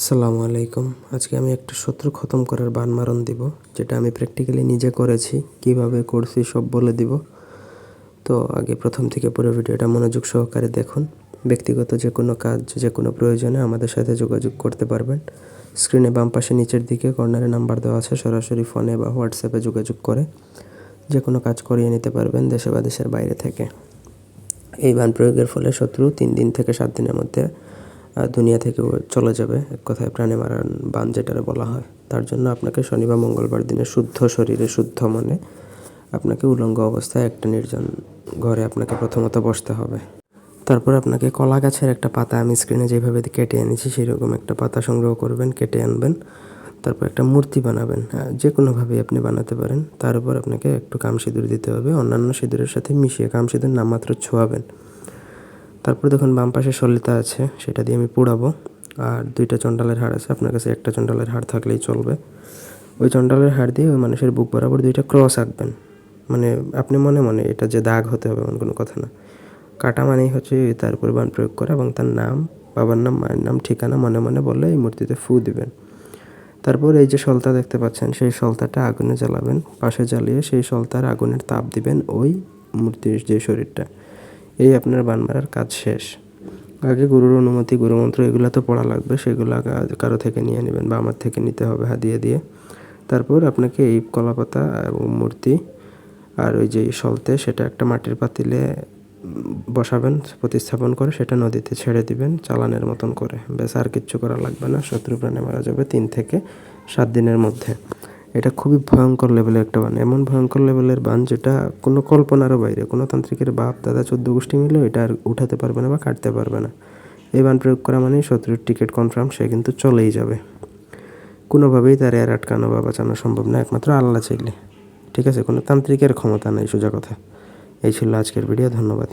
আসসালামু আলাইকুম। আজকে আমি একটা শত্রু খতম করার বান মারণ দিব, যেটা আমি প্র্যাকটিক্যালি নিজে করেছি, কীভাবে করছি সব বলে দিব। তো আগে প্রথম থেকে পুরো ভিডিওটা মনোযোগ সহকারে দেখুন। ব্যক্তিগত যে কোনো কাজ, যে কোনো প্রয়োজনে আমাদের সাথে যোগাযোগ করতে পারবেন। স্ক্রিনে বাম পাশে নিচের দিকে কর্নারে নাম্বার দেওয়া আছে, সরাসরি ফোনে বা হোয়াটসঅ্যাপে যোগাযোগ করে যে কোনো কাজ করিয়ে নিতে পারবেন দেশে বা দেশের বাইরে থেকে। এই বান প্রয়োগের ফলে শত্রু তিন দিন থেকে সাত দিনের মধ্যে দুনিয়া থেকে চলে যাবে। এক কথায় প্রাণে মারার বান যেটারে বলা হয়। তার জন্য আপনাকে শনি বা মঙ্গলবার দিনে শুদ্ধ শরীরে, শুদ্ধ মনে আপনাকে উলঙ্গ অবস্থায় একটা নির্জন ঘরে আপনাকে প্রথমত বসতে হবে। তারপর আপনাকে কলা গাছের একটা পাতা আমি স্ক্রিনে যেভাবে কেটে এনেছি, সেরকম একটা পাতা সংগ্রহ করবেন, কেটে আনবেন। তারপর একটা মূর্তি বানাবেন। যে কোনোভাবেই আপনি বানাতে পারেন। তার উপর আপনাকে একটু কাম সিঁদুর দিতে হবে। অন্যান্য সিঁদুরের সাথে মিশিয়ে কাম সিঁদুর নামমাত্র ছোঁয়াবেন। তারপর দেখুন বাম পাশে সলিতা আছে, সেটা দিয়ে আমি পোড়াবো। আর দুইটা চন্ডালের হাড় আছে, আপনার কাছে একটা চন্ডালের হাড় থাকলেই চলবে। ওই চন্ডালের হাড় দিয়ে ওই মানুষের বুক বরাবর দুইটা ক্রস আঁকবেন। মানে আপনি মনে মনে এটা যে দাগ হতে হবে এমন কোনো কথা না। কাটা মানেই হচ্ছে তার উপর বান প্রয়োগ করা এবং তার নাম, বাবার নাম, মায়ের নাম, ঠিকানা মনে মনে বলে এই মূর্তিতে ফু দিবেন। তারপর এই যে সলতা দেখতে পাচ্ছেন, সেই সলতাটা আগুনে জ্বালাবেন। পাশে জ্বালিয়ে সেই সলতার আগুনের তাপ দিবেন ওই মূর্তির যে শরীরটা। এই আপনার বান মারার কাজ শেষ। আগে গুরুর অনুমতি, গুরুমন্ত্র এগুলো তো পড়া লাগবে, সেগুলো কারও থেকে নিয়ে নেবেন বা আমার থেকে নিতে হবে, হাদিয়ে দিয়ে। তারপর আপনাকে এই কলাপাতা এবং মূর্তি আর ওই যে সলতে, সেটা একটা মাটির পাতিলে বসাবেন, প্রতিস্থাপন করে সেটা নদীতে ছেড়ে দিবেন, চালানের মতন করে। ব্যাস, আর কিচ্ছু করা লাগবে না, শত্রু প্রাণে মারা যাবে তিন থেকে সাত দিনের মধ্যে। এটা খুবই ভয়ঙ্কর লেভেলের একটা বান। এমন ভয়ঙ্কর লেভেলের বান যেটা কোনো কল্পনারও বাইরে, কোনো তান্ত্রিকের বাপ, দাদা, চোদ্দ গোষ্ঠী মিলেও এটা আর উঠাতে পারবে না বা কাটতে পারবে না। এই বান প্রয়োগ করা মানেই শত্রুর টিকিট কনফার্ম সে কিন্তু চলেই যাবে। কোনোভাবেই তার এর আটকানো বা বাঁচানো সম্ভব না, একমাত্র আল্লাহ চাইলে। ঠিক আছে, কোনো তান্ত্রিকের ক্ষমতা নেই সোজা কথা। এই ছিল আজকের ভিডিও ধন্যবাদ।